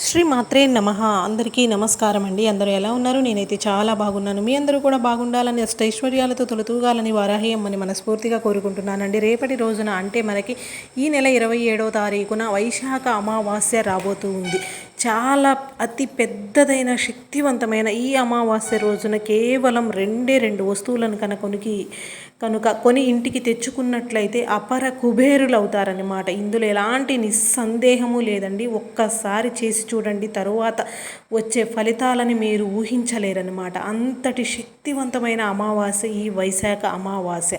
శ్రీ మాత్రే నమ. అందరికీ నమస్కారం అండి. అందరూ ఎలా ఉన్నారు? నేనైతే చాలా బాగున్నాను. మీ అందరూ కూడా బాగుండాలని అష్టైశ్వర్యాలతో తొలతూగాలని వారాహ్యమ్మని మనస్ఫూర్తిగా కోరుకుంటున్నానండి. రేపటి రోజున అంటే మనకి ఈ నెల ఇరవై ఏడవ తారీఖున వైశాఖ అమావాస్య రాబోతూ ఉంది. చాలా అతి పెద్దదైన శక్తివంతమైన ఈ అమావాస్య రోజున కేవలం రెండే రెండు వస్తువులను కనుకొనికి కనుక కొని ఇంటికి తెచ్చుకున్నట్లయితే అపర కుబేరులు అవుతారనమాట ఇందులో ఎలాంటి నిస్సందేహము లేదండి. ఒక్కసారి చేసి చూడండి తరువాత వచ్చే ఫలితాలని మీరు ఊహించలేరనమాట అంతటి శక్తివంతమైన అమావాస్య ఈ వైశాఖ అమావాస్య.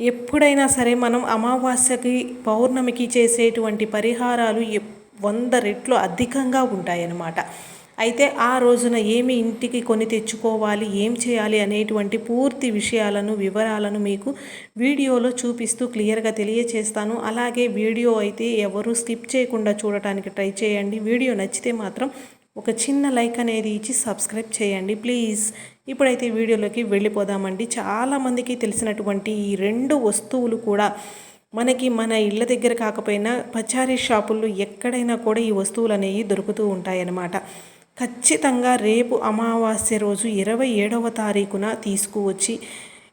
ఎప్పుడైనా సరే మనం అమావాస్యకి పౌర్ణమికి చేసేటువంటి పరిహారాలు ఎప్ వంద రెట్లు అధికంగా ఉంటాయన్నమాట. అయితే ఆ రోజున ఏమి ఇంటికి కొని తెచ్చుకోవాలి ఏం చేయాలి అనేటువంటి పూర్తి విషయాలను వివరాలను మీకు వీడియోలో చూపిస్తూ క్లియర్గా తెలియచేస్తాను. అలాగే వీడియో అయితే ఎవరు స్కిప్ చేయకుండా చూడటానికి ట్రై చేయండి. వీడియో నచ్చితే మాత్రం ఒక చిన్న లైక్ అనేది ఇచ్చి సబ్స్క్రైబ్ చేయండి ప్లీజ్. ఇప్పుడైతే వీడియోలోకి వెళ్ళిపోదామండి. చాలామందికి తెలిసినటువంటి ఈ రెండు వస్తువులు కూడా మనకి మన ఇళ్ళ దగ్గర కాకపోయినా పచారీ షాపుల్లో ఎక్కడైనా కూడా ఈ వస్తువులు అనేవి దొరుకుతూ ఉంటాయన్నమాట. ఖచ్చితంగా రేపు అమావాస్య రోజు ఇరవై ఏడవ తారీఖున తీసుకువచ్చి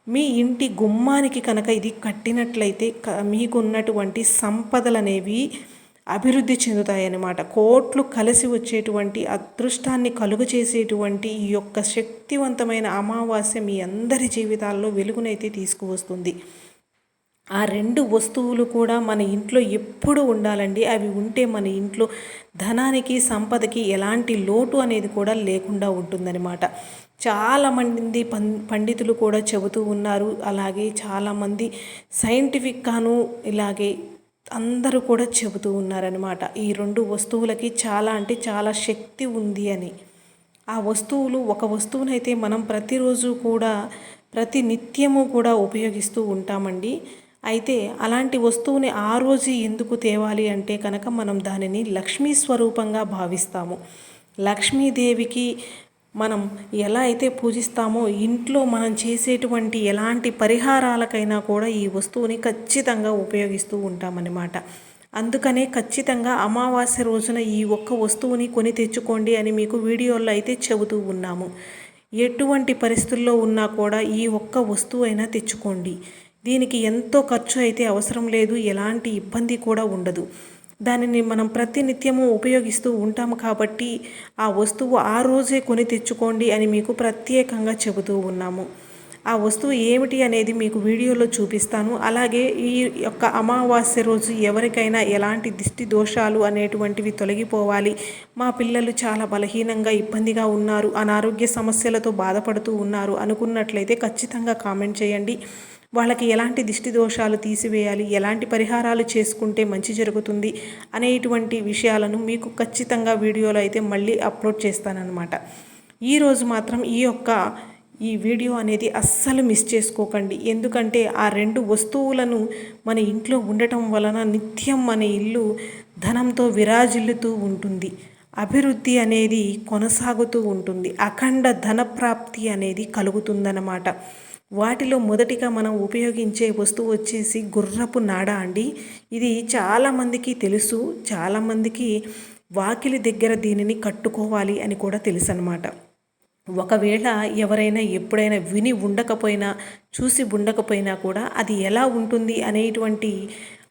మీ ఇంటి గుమ్మానికి కనుక ఇది కట్టినట్లయితే మీకున్నటువంటి సంపదలు అనేవి అభివృద్ధి చెందుతాయన్నమాట. కోట్లు కలిసి వచ్చేటువంటి అదృష్టాన్ని కలుగు చేసేటువంటి ఈ యొక్క శక్తివంతమైన అమావాస్య మీ అందరి జీవితాల్లో వెలుగునైతే తీసుకువస్తుంది. ఆ రెండు వస్తువులు కూడా మన ఇంట్లో ఎప్పుడు ఉండాలండి. అవి ఉంటే మన ఇంట్లో ధనానికి సంపదకి ఎలాంటి లోటు అనేది కూడా లేకుండా ఉంటుందన్నమాట. చాలామంది పం పండితులు కూడా చెబుతూ ఉన్నారు. అలాగే చాలామంది సైంటిఫిక్గాను ఇలాగే అందరూ కూడా చెబుతూ ఉన్నారనమాట ఈ రెండు వస్తువులకి చాలా అంటే చాలా శక్తి ఉంది అని. ఆ వస్తువులు ఒక వస్తువునైతే మనం ప్రతిరోజు కూడా ప్రతి నిత్యము కూడా ఉపయోగిస్తూ ఉంటామండి. అయితే అలాంటి వస్తువుని ఆ రోజు ఎందుకు తేవాలి అంటే కనుక మనం దానిని లక్ష్మీ స్వరూపంగా భావిస్తాము. లక్ష్మీదేవికి మనం ఎలా అయితే పూజిస్తామో ఇంట్లో మనం చేసేటువంటి ఎలాంటి పరిహారాలకైనా కూడా ఈ వస్తువుని ఖచ్చితంగా ఉపయోగిస్తూ ఉంటామన్నమాట. అందుకనే ఖచ్చితంగా అమావాస్య రోజున ఈ ఒక్క వస్తువుని కొని తెచ్చుకోండి అని మీకు వీడియోలో అయితే చెబుతూ ఉన్నాము. ఎటువంటి పరిస్థితుల్లో ఉన్నా కూడా ఈ ఒక్క వస్తువు అయినా తెచ్చుకోండి. దీనికి ఎంతో ఖర్చు అయితే అవసరం లేదు ఎలాంటి ఇబ్బంది కూడా ఉండదు. దానిని మనం ప్రతినిత్యము ఉపయోగిస్తూ ఉంటాము కాబట్టి ఆ వస్తువు ఆ రోజే కొని తెచ్చుకోండి అని మీకు ప్రత్యేకంగా చెబుతూ ఉన్నాము. ఆ వస్తువు ఏమిటి అనేది మీకు వీడియోలో చూపిస్తాను. అలాగే ఈ యొక్క అమావాస్య రోజు ఎవరికైనా ఎలాంటి దిష్టి దోషాలు అనేటువంటివి తొలగిపోవాలి. మా పిల్లలు చాలా బలహీనంగా ఇబ్బందిగా ఉన్నారు. అనారోగ్య సమస్యలతో బాధపడుతూ ఉన్నారు. అనుకున్నట్లయితే ఖచ్చితంగా కామెంట్ చేయండి. వాళ్ళకి ఎలాంటి దిష్టి దోషాలు తీసివేయాలి? ఎలాంటి పరిహారాలు చేసుకుంటే మంచి జరుగుతుంది? అనేటువంటి విషయాలను మీకు ఖచ్చితంగా వీడియోలో అయితే మళ్ళీ అప్లోడ్ చేస్తానన్నమాట. ఈరోజు మాత్రం ఈ యొక్క ఈ వీడియో అనేది అస్సలు మిస్ చేసుకోకండి. ఎందుకంటే ఆ రెండు వస్తువులను మన ఇంట్లో ఉండటం వలన నిత్యం మన ఇల్లు ధనంతో విరాజిల్లుతూ ఉంటుంది. అభివృద్ధి అనేది కొనసాగుతూ ఉంటుంది. అఖండ ధనప్రాప్తి అనేది కలుగుతుందన్నమాట. వాటిలో మొదటిగా మనం ఉపయోగించే వస్తువు వచ్చేసి గుర్రపు నాడ అండి. ఇది చాలామందికి తెలుసు. చాలామందికి వాకిలి దగ్గర దీనిని కట్టుకోవాలి అని కూడా తెలుసు అనమాట ఒకవేళ ఎవరైనా ఎప్పుడైనా విని ఉండకపోయినా చూసి ఉండకపోయినా కూడా అది ఎలా ఉంటుంది అనేటువంటి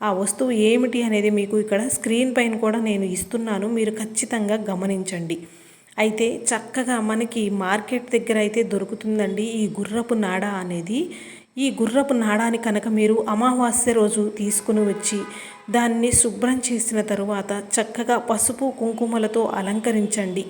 ఆ వస్తువు ఏమిటి అనేది మీకు ఇక్కడ స్క్రీన్ పైన కూడా నేను ఇస్తున్నాను. మీరు ఖచ్చితంగా గమనించండి. అయితే చక్కగా మనకి మార్కెట్ దగ్గర అయితే దొరుకుతుందండి ఈ గుర్రపు నాడ అనేది. ఈ గుర్రపు నాడాని కనుక మీరు అమావాస్య రోజు తీసుకుని వచ్చి దాన్ని శుభ్రం చేసిన తరువాత చక్కగా పసుపు కుంకుమలతో అలంకరించండి.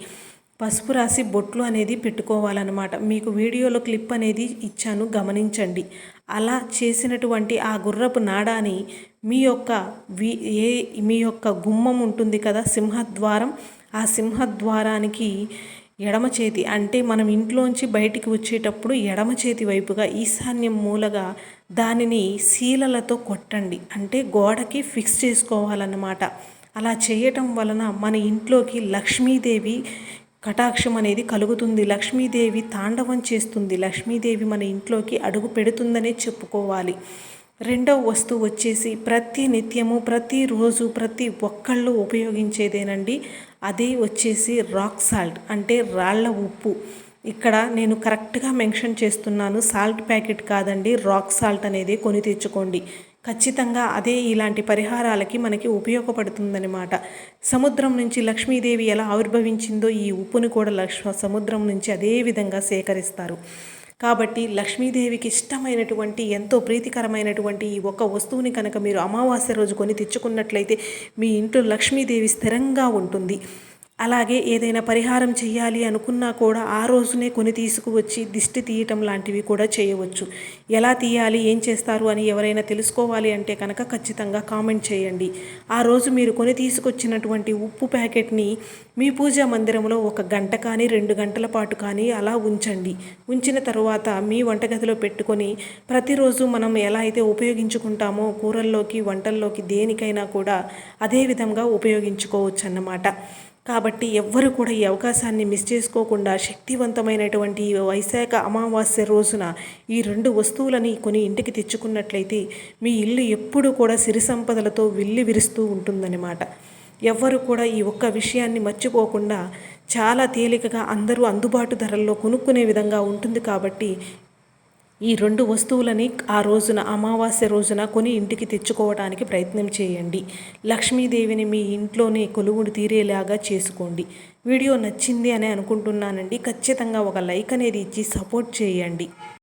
పసుపు రాసి బొట్లు అనేది పెట్టుకోవాలన్నమాట. మీకు వీడియోలో క్లిప్ అనేది ఇచ్చాను గమనించండి. అలా చేసినటువంటి ఆ గుర్రపు నాడాని మీ యొక్క వి ఏ మీ యొక్క గుమ్మం ఉంటుంది కదా సింహద్వారం. ఆ సింహద్వారానికి ఎడమ చేతి అంటే మనం ఇంట్లోంచి బయటికి వచ్చేటప్పుడు ఎడమ చేతి వైపుగా ఈశాన్యం మూలగా దానిని శీలలతో కొట్టండి. అంటే గోడకి ఫిక్స్ చేసుకోవాలన్నమాట. అలా చేయటం వలన మన ఇంట్లోకి లక్ష్మీదేవి కటాక్షం అనేది కలుగుతుంది. లక్ష్మీదేవి తాండవం చేస్తుంది. లక్ష్మీదేవి మన ఇంట్లోకి అడుగు పెడుతుందనే చెప్పుకోవాలి. రెండవ వస్తువు వచ్చేసి ప్రతి నిత్యము ప్రతిరోజు ప్రతి ఒక్కళ్ళు ఉపయోగించేదేనండి. అదే వచ్చేసి రాక్ సాల్ట్ అంటే రాళ్ళ ఉప్పు. ఇక్కడ నేను కరెక్ట్గా మెన్షన్ చేస్తున్నాను. సాల్ట్ ప్యాకెట్ కాదండి. రాక్ సాల్ట్ అనేది కొని తెచ్చుకోండి. ఖచ్చితంగా అదే ఇలాంటి పరిహారాలకి మనకి ఉపయోగపడుతుందన్నమాట. సముద్రం నుంచి లక్ష్మీదేవి ఎలా ఆవిర్భవించిందో ఈ ఉప్పుని కూడా లక్ష్మ సముద్రం నుంచి అదే విధంగా సేకరిస్తారు. కాబట్టి లక్ష్మీదేవికి ఇష్టమైనటువంటి ఎంతో ప్రీతికరమైనటువంటి ఈ ఒక్క వస్తువుని కనుక మీరు అమావాస్య రోజు కొని తెచ్చుకున్నట్లయితే మీ ఇంట్లో లక్ష్మీదేవి స్థిరంగా ఉంటుంది. అలాగే ఏదైనా పరిహారం చేయాలి అనుకున్నా కూడా ఆ రోజునే కొని తీసుకువచ్చి దిష్టి తీయటం లాంటివి కూడా చేయవచ్చు. ఎలా తీయాలి ఏం చేస్తారు అని ఎవరైనా తెలుసుకోవాలి అంటే కనుక ఖచ్చితంగా కామెంట్ చేయండి. ఆ రోజు మీరు కొని తీసుకొచ్చినటువంటి ఉప్పు ప్యాకెట్ని మీ పూజా మందిరంలో ఒక గంట కానీ రెండు గంటల పాటు కానీ అలా ఉంచండి. ఉంచిన తర్వాత మీ వంటగదిలో పెట్టుకొని ప్రతిరోజు మనం ఎలా అయితే ఉపయోగించుకుంటామో కూరల్లోకి వంటల్లోకి దేనికైనా కూడా అదే విధంగా ఉపయోగించుకోవచ్చు అన్నమాట కాబట్టి ఎవ్వరు కూడా ఈ అవకాశాన్ని మిస్ చేసుకోకుండా శక్తివంతమైనటువంటి వైశాఖ అమావాస్య రోజున ఈ రెండు వస్తువులని కొని ఇంటికి తెచ్చుకున్నట్లయితే మీ ఇల్లు ఎప్పుడూ కూడా సిరి సంపదలతో విల్లి విరుస్తూ ఉంటుందన్నమాట. ఎవ్వరు కూడా ఈ ఒక్క విషయాన్ని మర్చిపోకుండా చాలా తేలికగా అందరూ అందుబాటు ధరల్లో కొనుక్కునే విధంగా ఉంటుంది కాబట్టి ఈ రెండు వస్తువులని ఆ రోజున అమావాస్య రోజున కొని ఇంటికి తెచ్చుకోవడానికి ప్రయత్నం చేయండి. లక్ష్మీదేవిని మీ ఇంట్లోనే కొలువుడు తీరేలాగా చేసుకోండి. వీడియో నచ్చింది అని అనుకుంటున్నానండి. ఖచ్చితంగా ఒక లైక్ అనేది ఇచ్చి సపోర్ట్ చేయండి.